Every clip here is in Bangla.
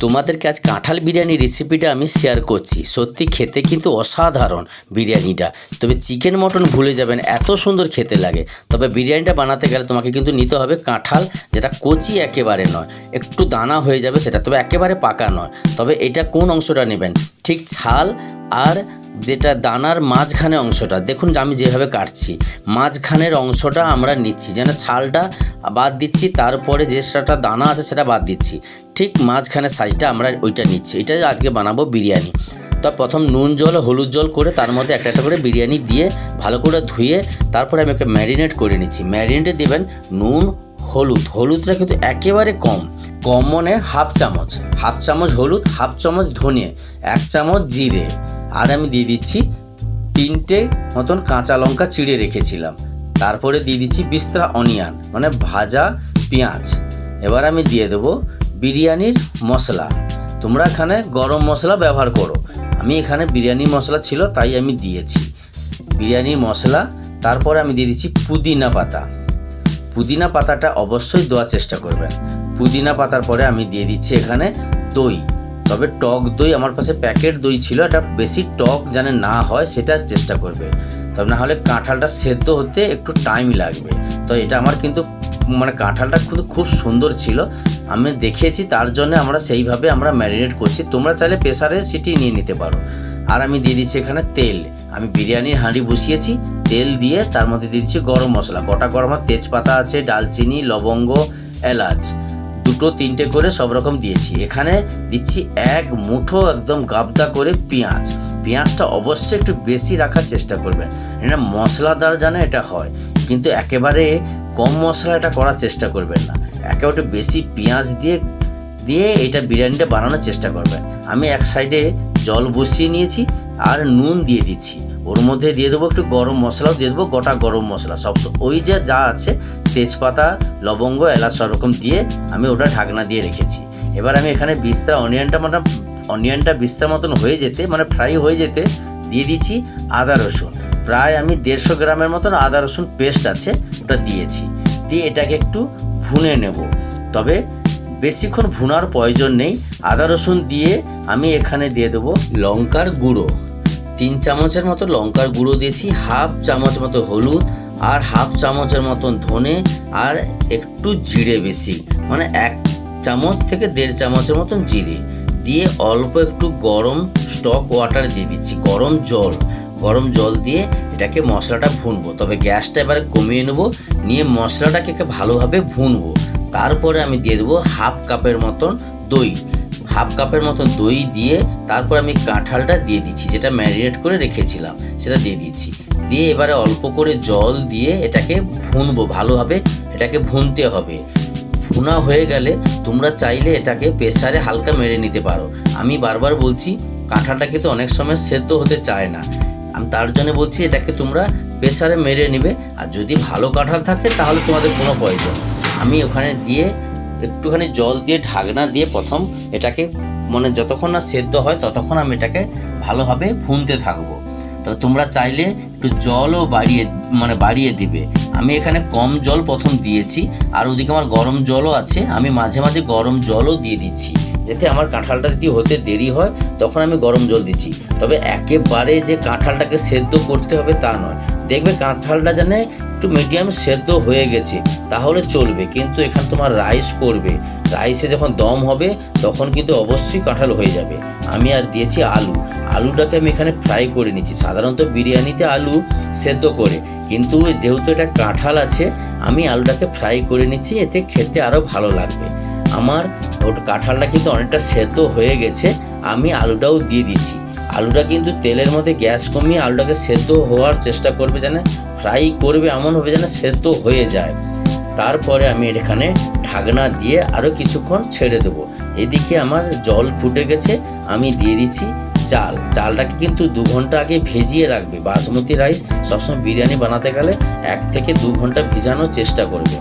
তোমাদেরকে আজ কাঁঠাল বিরিয়ানি রেসিপিটা আমি শেয়ার করছি। সত্যি খেতে কিন্তু অসাধারণ বিরিয়ানিটা। তবে চিকেন মটন ভুলে যাবেন, এত সুন্দর খেতে লাগে। তবে বিরিয়ানিটা বানাতে গেলে তোমাকে কিন্তু নিতে হবে কাঁঠাল, যেটা কচি একেবারে নয়। একটু দানা হয়ে যাবে সেটা তবে একেবারে পাকা নয়। তবে এটা কোন অংশটা নেবেন? ঠিক ছাল আর যেটা দানার মাঝখানে অংশটা। দেখুন আমি যেভাবে কাটছি, মাঝখানের অংশটা আমরা নিচ্ছি। যেন ছালটা বাদ দিচ্ছি, তারপরে যে সেটা দানা আছে সেটা বাদ দিচ্ছি। ঠিক মাঝখানে সাইজটা আমরা ওইটা নিচ্ছি। এটা আজকে বানাবো বিরিয়ানি। তো প্রথম নুন জল, হলুদ জল করে তার মধ্যে একটা একটা করে বিরিয়ানি দিয়ে ভালো করে ধুয়ে তারপরে আমি ওকে ম্যারিনেট করে নিচ্ছি। ম্যারিনেটে দেবেন নুন, হলুদ। হলুদটা কিন্তু একেবারে কম। কম মানে হাফ চামচ। হাফ চামচ হলুদ, হাফ চামচ ধনে এক চামচ জিরে। আর আমি দিয়ে দিচ্ছি তিনটে মতন কাঁচা লঙ্কা চিড়ে রেখেছিলাম। তারপরে দিয়ে দিচ্ছি বিস্তরা অনিয়ন মানে ভাজা পেঁয়াজ। এবার আমি দিয়ে দেবো বিরিয়ানির মশলা। তোমরা এখানে গরম মশলা ব্যবহার করো। আমি এখানে বিরিয়ানি মশলা ছিল, তাই আমি দিয়েছি। বিরিয়ানির মশলা, তারপরে আমি দিয়ে দিচ্ছি পুদিনা পাতা। পুদিনা পাতাটা অবশ্যই দেওয়ার চেষ্টা করবেন। পুদিনা পাতার পরে আমি দিয়ে দিচ্ছি এখানে দই। তবে টক দই আমার পাশে প্যাকেট দই ছিল এটা বেশি টক যেন না হয় সেটা চেষ্টা করবে। তবে না হলে কাঁঠালটা সেদ্ধ হতে একটু টাইম লাগবে। তো এটা আমার কিন্তু মানে কাঁঠালটা কিন্তু খুব সুন্দর ছিল। আমি দেখেছি তার জন্য আমরা সেইভাবে আমরা ম্যারিনেট করছি। তোমরা চাইলে প্রেসারে সিটি নিয়ে নিতে পারো। আর আমি দিয়ে দিচ্ছি এখানে তেল। আমি বিরিয়ানির হাঁড়ি বসিয়েছি, তেল দিয়ে তার মধ্যে দিয়ে দিচ্ছি গরম মশলা। গোটা গরম তেজপাতা আছে, ডালচিনি, লবঙ্গ, এলাচ। দুটো তিনটে করে সব রকম দিয়েছি। এখানে দিচ্ছি এক মুঠো একদম গাবদা করে পেঁয়াজ। পেঁয়াজটা অবশ্যই একটু বেশি রাখার চেষ্টা করবেন। এটা মশলাদার জানে এটা হয়, কিন্তু একেবারে কম মশলা এটা করার চেষ্টা করবেন না। একেবারে বেশি পেঁয়াজ দিয়ে দিয়ে এটা বিরিয়ানিটা বানানোর চেষ্টা করবেন। আমি এক সাইডে জল বসিয়ে নিয়েছি আর নুন দিয়ে দিচ্ছি। ওর মধ্যে দিয়ে দেবো একটু গরম মশলাও, দিয়ে দেবো গোটা গরম মশলা। সব ওই যে, যা আছে, তেজপাতা, লবঙ্গ, এলাচ, সব রকম দিয়ে আমি ওটা ঢাকনা দিয়ে রেখেছি। এবার আমি এখানে বিস্তা অনিয়নটা মানে অনিয়নটা বিস্তার মতন হয়ে যেতে মানে ফ্রাই হয়ে যেতে দিয়ে দিচ্ছি আদা, রসুন। প্রায় আমি দেড়শো গ্রামের মতন আদা, রসুন পেস্ট আছে, ওটা দিয়েছি। দিয়ে এটাকে একটু ভুনে নেব। তবে বেশিক্ষণ ভুনার প্রয়োজন নেই। আদা, রসুন দিয়ে আমি এখানে দিয়ে দেবো লঙ্কার গুঁড়ো। তিন চামচের মতো লঙ্কার গুঁড়ো দিয়েছি, হাফ চামচ মতো হলুদ আর হাফ চামচের মতন ধনে আর একটু জিরে বেশি মানে এক চামচ থেকে দেড় চামচের মতন জিরে। দিয়ে অল্প একটু গরম স্টক ওয়াটার দিয়ে দিচ্ছি, গরম জল। গরম জল দিয়ে এটাকে মশলাটা ভুনবো, তবে গ্যাসটা এবারে কমিয়ে নেব, নিয়ে মশলাটাকে ভালোভাবে ভুনবো। তারপরে আমি দিয়ে দেবো হাফ কাপের মতন দই। হাফ কাপের মতন দই দিয়ে তারপর আমি কাঁঠালটা দিয়ে দিচ্ছি, যেটা ম্যারিনেট করে রেখেছিলাম, সেটা দিয়ে দিচ্ছি। দিয়ে এবারে অল্প করে জল দিয়ে এটাকে ভুনবো ভালোভাবে, এটাকে ভুনতে হবে। ভুনা হয়ে গেলে তোমরা চাইলে এটাকে প্রেসারে হালকা মেরে নিতে পারো। আমি বারবার বলছি কাঁঠালটা কিন্তু অনেক সময় সেদ্ধ হতে চায় না। আমি তার জন্য বলছি, এটাকে তোমরা প্রেসারে মেরে নেবে, আর যদি ভালো কাঁঠাল থাকে তাহলে তোমাদের কোনো প্রয়োজন। আমি ওখানে দিয়ে একটুখানি জল দিয়ে, ঢাকনা দিয়ে প্রথম এটাকে মানে যতক্ষণ না সেদ্ধ হয় ততক্ষণ আমি এটাকে ভালোভাবে ভুনতে থাকব। তো তোমরা চাইলে একটু জলও বাড়িয়ে মানে বাড়িয়ে দিবে। আমি এখানে কম জল প্রথম দিয়েছি, আর ওদিকে আমার গরম জলও আছে, আমি মাঝে মাঝে গরম জলও দিয়ে দিচ্ছি। যাতে আমার কাঁঠালটা যদি হতে দেরি হয়, তখন আমি গরম জল দিচ্ছি। তবে একেবারে যে কাঁঠালটাকে সেদ্ধ করতে হবে তা নয়। দেখবে কাঁঠালটা যেন একটু মিডিয়াম সেদ্ধ হয়ে গেছে, তাহলে চলবে। কিন্তু এখানে তোমার রাইস করবে। রাইসে যখন দম হবে, তখন কিন্তু অবশ্যই কাঁঠাল হয়ে যাবে। আমি আর দিয়েছি আলু। আলুটাকে আমি এখানে ফ্রাই করে নিচ্ছি। সাধারণত বিরিয়ানিতে আলু সেদ্ধ করে। কিন্তু যেহেতু এটা কাঁঠাল আছে, আমি আলুটাকে ফ্রাই করে নিচ্ছি। এতে খেতে আরও ভালো লাগবে। আমার কাঁঠালটা কিন্তু অনেকটা সেদ্ধ হয়ে গেছে। আমি আলুটাও দিয়ে দিচ্ছি। আলুটা কিন্তু তেলের মধ্যে গ্যাস কমিয়ে আলুটাকে সেদ্ধ হওয়ার চেষ্টা করবে যেন ফ্রাই করবে এমনভাবে যেন সেদ্ধ হয়ে যায়। তারপরে আমি এখানে ঢাকনা দিয়ে আরও কিছুক্ষণ ছেড়ে দেবো। এদিকে আমার জল ফুটে গেছে, আমি দিয়ে দিচ্ছি চাল। চালটাকে কিন্তু দু ঘণ্টা আগে ভেজিয়ে রাখবে। বাসমতি রাইস সবসময় বিরিয়ানি বানাতে গেলে এক থেকে দু ঘণ্টা ভেজানোর চেষ্টা করবে।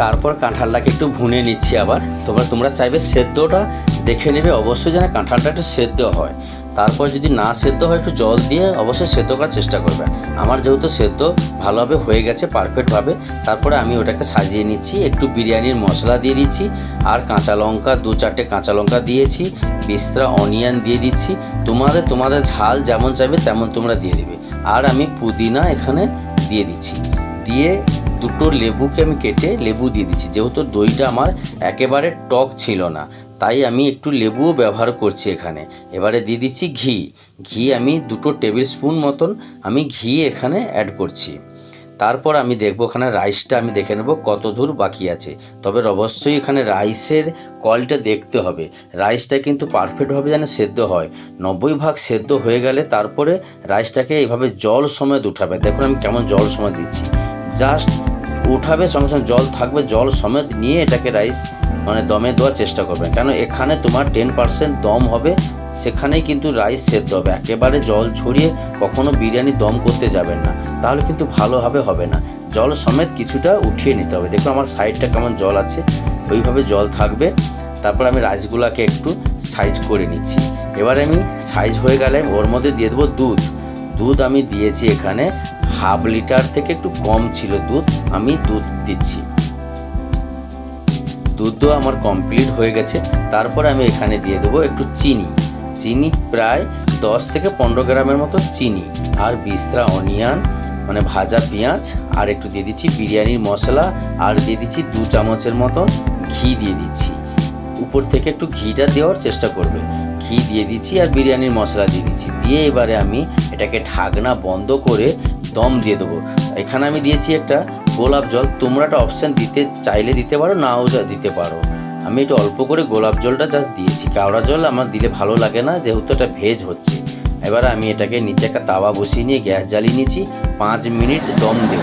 তারপর কাঁঠালটাকে একটু ভুনে নিচ্ছি আবার। তোমরা তোমরা চাইবে সেদ্ধটা দেখে নেবে, অবশ্যই যেন কাঁঠালটা একটু সেদ্ধ হয়। তারপর যদি না সেদ্ধ হয়, একটু জল দিয়ে অবশ্যই সেদ্ধ করার চেষ্টা করবে। আমার যেহেতু সেদ্ধ ভালোভাবে হয়ে গেছে পারফেক্টভাবে তারপরে আমি ওটাকে সাজিয়ে নিচ্ছি। একটু বিরিয়ানির মশলা দিয়ে দিচ্ছি, আর কাঁচা লঙ্কা, দু চারটে কাঁচা লঙ্কা দিয়েছি, বিস্ত্রা অনিয়ন দিয়ে দিচ্ছি। তোমাদের তোমাদের ঝাল যেমন চাইবে, তেমন তোমরা দিয়ে দিবে। আর আমি পুদিনা এখানে দিয়ে দিচ্ছি। দিয়ে দুটো লেবুকে আমি কেটে লেবু দিয়ে দিচ্ছি। যেহেতু দইটা আমার একেবারে টক ছিল না, তাই আমি একটু লেবুও ব্যবহার করছি এখানে। এবারে দিয়ে দিচ্ছি ঘি। ঘি আমি দুটো টেবিল স্পুন মতন আমি ঘি এখানে অ্যাড করছি। তারপর আমি দেখব এখানে রাইসটা আমি দেখে নেব কত দূর বাকি আছে। তবে অবশ্যই এখানে রাইসের কলটা দেখতে হবে। রাইসটা কিন্তু পারফেক্টভাবে যেন সেদ্ধ হয়। নব্বই ভাগ সেদ্ধ হয়ে গেলে তারপরে রাইসটাকে এইভাবে জল সমেত উঠাবে। দেখুন আমি কেমন জল সমেত দিচ্ছি। জাস্ট উঠাবে, সঙ্গে সঙ্গে জল থাকবে, জল সমেত নিয়ে এটাকে রাইস মানে দমে দেওয়ার চেষ্টা করবেন। কেন এখানে তোমার টেন পার্সেন্ট দম হবে, সেখানেই কিন্তু রাইস সেদ্ধ হবে। একেবারে জল ছড়িয়ে কখনো বিরিয়ানি দম করতে যাবেন না। তাহলে কিন্তু ভালোভাবে হবে না। জল সমেত কিছুটা উঠিয়ে নিতে হবে। দেখুন আমার সাইডটা কেমন জল আছে। ওইভাবে জল থাকবে। তারপর আমি রাইসগুলোকে একটু সাইজ করে নিচ্ছি। এবারে আমি সাইজ হয়ে গেলে ওর মধ্যে দিয়ে দেবো দুধ। দুধ আমি দিয়েছি এখানে হাফ লিটার থেকে একটু কম ছিল দুধ, আমি দুধ দিচ্ছি। দুধও আমার কমপ্লিট হয়ে গেছে। তারপরে আমি এখানে দিয়ে দেবো একটু চিনি। চিনি প্রায় দশ থেকে পনেরো গ্রামের মতো চিনি আর বিস্তরা অনিয়ন মানে ভাজা পেঁয়াজ, আর একটু দিয়ে দিচ্ছি বিরিয়ানির মশলা, আর দিয়ে দিচ্ছি দু চামচের মতো ঘি দিয়ে দিচ্ছি। উপর থেকে একটু ঘিটা দেওয়ার চেষ্টা করবে। ঘি দিয়ে দিচ্ছি আর বিরিয়ানির মশলা দিয়ে দিচ্ছি। দিয়ে এবারে আমি এটাকে ঢাকনা বন্ধ করে দম দিয়ে দেবো। এখানে আমি দিয়েছি একটা গোলাপ জল। তোমরা একটা অপশান দিতে, চাইলে দিতে পারো, নাও দিতে পারো। আমি একটু অল্প করে গোলাপ জলটা জাস্ট দিয়েছি। কাওড়া জল আমার দিলে ভালো লাগে না, যেহেতু এটা ভেজ হচ্ছে। এবার আমি এটাকে নিচে একটা তাওয়া বসিয়ে নিয়ে গ্যাস জ্বালিয়ে নিয়েছি। পাঁচ মিনিট দম দেব।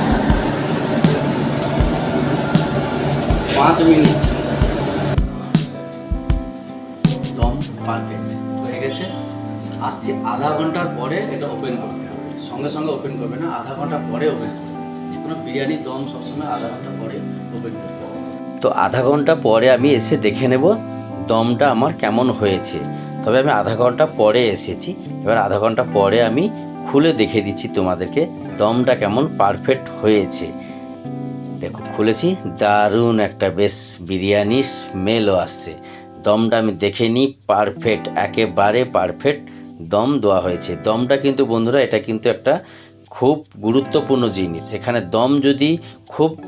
পাঁচ মিনিট। দম পারফেক্ট আসছে আধা ঘণ্টার পরে এটা ওপেন করতে হবে। সঙ্গে সঙ্গে ওপেন করবে না, আধা ঘণ্টা পরে ওপেন করবে। যে কোনো বিরিয়ানির দম সবসময় আধা ঘণ্টা পরে ওপেন করতে হবে। তো আধা ঘণ্টা পরে আমি এসে দেখে নেব দমটা আমার কেমন হয়েছে। তবে আমি আধা ঘণ্টা পরে এসেছি। এবার আধা ঘণ্টা পরে আমি খুলে দেখে দিচ্ছি তোমাদেরকে দমটা কেমন পারফেক্ট হয়েছে। দেখো, খুলেছি, দারুণ একটা বেশ বিরিয়ানি স্মেলও আসছে। দমটা আমি দেখে নিই পারফেক্ট একেবারে পারফেক্ট দম দেওয়া হয়েছে। দমটা কিন্তু বন্ধুরা, এটা কিন্তু একটা খুব গুরুত্বপূর্ণ জিনিস। এখানে দম যদি খুব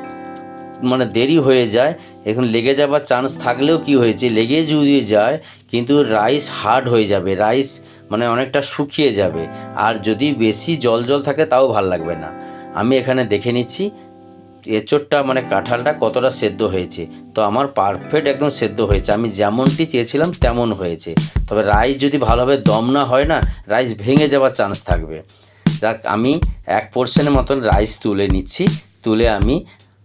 মানে দেরি হয়ে যায়, এখন লেগে যাবার চান্স থাকলেও কি হয়েছে? লেগে যদি যায়, কিন্তু রাইস হার্ড হয়ে যাবে। রাইস মানে অনেকটা শুকিয়ে যাবে। আর যদি বেশি জল জল থাকে, তাও ভালো লাগবে না। আমি এখানে দেখে নিচ্ছি। এঁচোড়টা মানে কাঁঠালটা কতটা সেদ্ধ হয়েছে। তো আমার পারফেক্ট একদম সেদ্ধ হয়েছে। আমি যেমনটি চেয়েছিলাম তেমন হয়েছে। তবে রাইস যদি ভালোভাবে দম না হয় না রাইস ভেঙে যাওয়ার চান্স থাকবে। যাক, আমি এক পোর্শনের মতন রাইস তুলে নিচ্ছি। তুলে আমি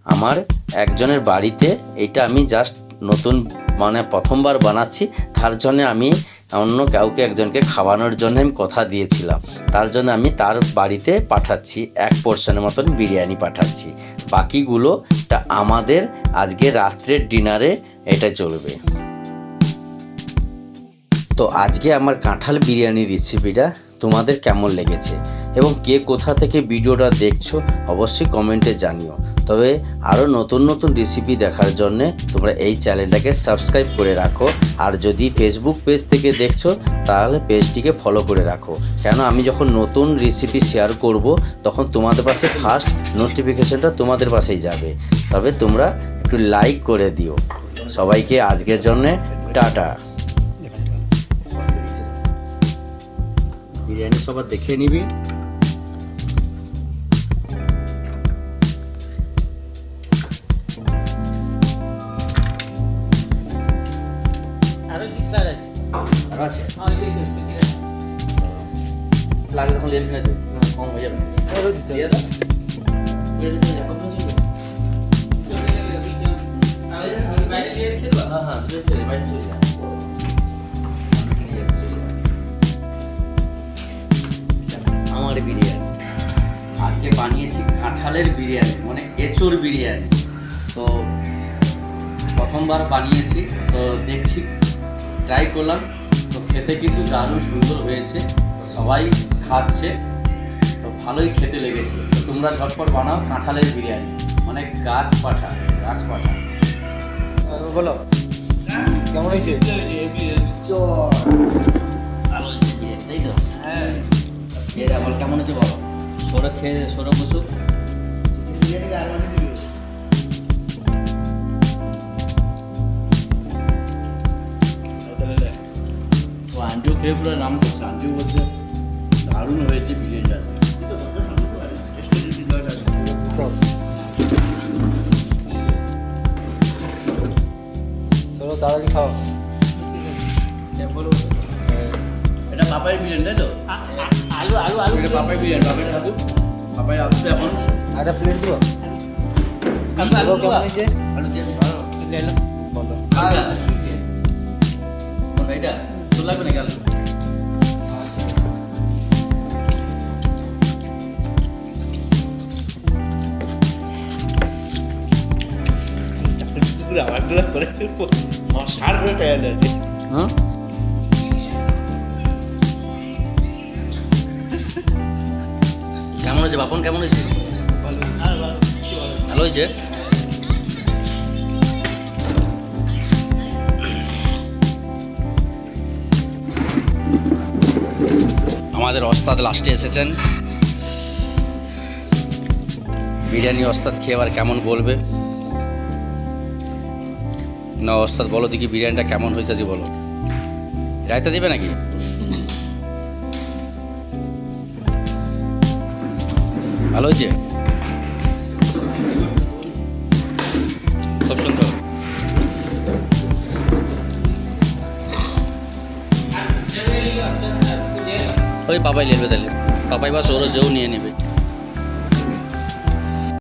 আমার একজনের বাড়িতে এটা আমি জাস্ট নতুন মানে প্রথমবার বানাচ্ছি, তার জন্য আমি অন্য কাউকে একজনকে খাওয়ানোর জন্য আমি কথা দিয়েছিলাম। তার জন্য আমি তার বাড়িতে পাঠাচ্ছি, এক পোর্শনের মতন বিরিয়ানি পাঠাচ্ছি। বাকিগুলো তা আমাদের আজকে রাত্রের ডিনারে এটা চলবে। তো আজকে আমার কাঁঠাল বিরিয়ানির রেসিপিটা তোমাদের কেমন লেগেছে? এবং কে কোথা থেকে ভিডিওটা দেখছ, অবশ্যই কমেন্টে জানিও। তবে আরও নতুন নতুন রেসিপি দেখার জন্য তোমরা এই চ্যানেলটাকে সাবস্ক্রাইব করে রাখো। আর যদি ফেসবুক পেজ থেকে দেখছ, তাহলে পেজটিকে ফলো করে রাখো। কেন আমি যখন নতুন রেসিপি শেয়ার করব, তখন তোমাদের পাশে ফার্স্ট নোটিফিকেশনটা তোমাদের পাশেই যাবে। তবে তোমরা একটু লাইক করে দিও। সবাইকে আজকের জন্যে টাটা। বিরিয়ানি সবার দেখে নিবি। আছে। আর আছে? হ্যাঁ এই এই লাগে তখন লেট না কম হয়ে যাবে। দিয়ে দাও। বাইরে নিয়ে রেখে দেবো? হ্যাঁ হ্যাঁ বাইরে চলে যা। আমার বিরিয়ানি। আজকে বানিয়েছি কাঁঠালের বিরিয়ানি মানে এঁচোড় বিরিয়ানি। তো প্রথমবার বানিয়েছি তো দেখছি ট্রাই করলাম তো খেতে কিন্তু দারুণ সুন্দর হয়েছে তো সবাই খাচ্ছে তো ভালোই খেতে লেগেছে। তো তোমরা ঝটপট বানাও কাঁঠালের বিরিয়ানি মানে গাছ পাঠা গাছ পাঠা। বলো। কেমন হয়েছে? কেমন হয়েছে বলো? সৌরভ খেয়ে সৌরভ বসুক ও আন্টিও খেয়ে পুরো নাম করছে। আন্টিও বলছে দারুণ হয়েছে বিরিয়ানিটা তাড়াতাড়ি খাও। এটা পাপাই বিরিয়ানি তাই তো? আলু আলু আলু। এটা পাপাই বিরিয়ানি পাপাই থাকুক পাপাই আসবে এখন। আর একটা প্লেট দিও আলু আলু কেমন হয়েছে? ভালো দিয়ে ভালো ले বলো। কোনটা? কোনটা এটা। তোর লাগবে না গেল হুম কেমন হয়েছে? বাপন কেমন হয়েছে? ভালো হয়েছে? আমাদের ওস্তাদ লাস্টে এসেছেন। বিরিয়ানি ওস্তাদ খেয়ে আবার কেমন বলবে? না, ওস্তাদ বলো দেখি বিরিয়ানিটা কেমন হয়েছে আজ বলো। রায়তা দিবে নাকি? ভালো হয়েছে? খুব সুন্দর। ওই পাপাই নেবে তাহলে। পাপাই বা সৌরভ যেও নিয়ে নেবে।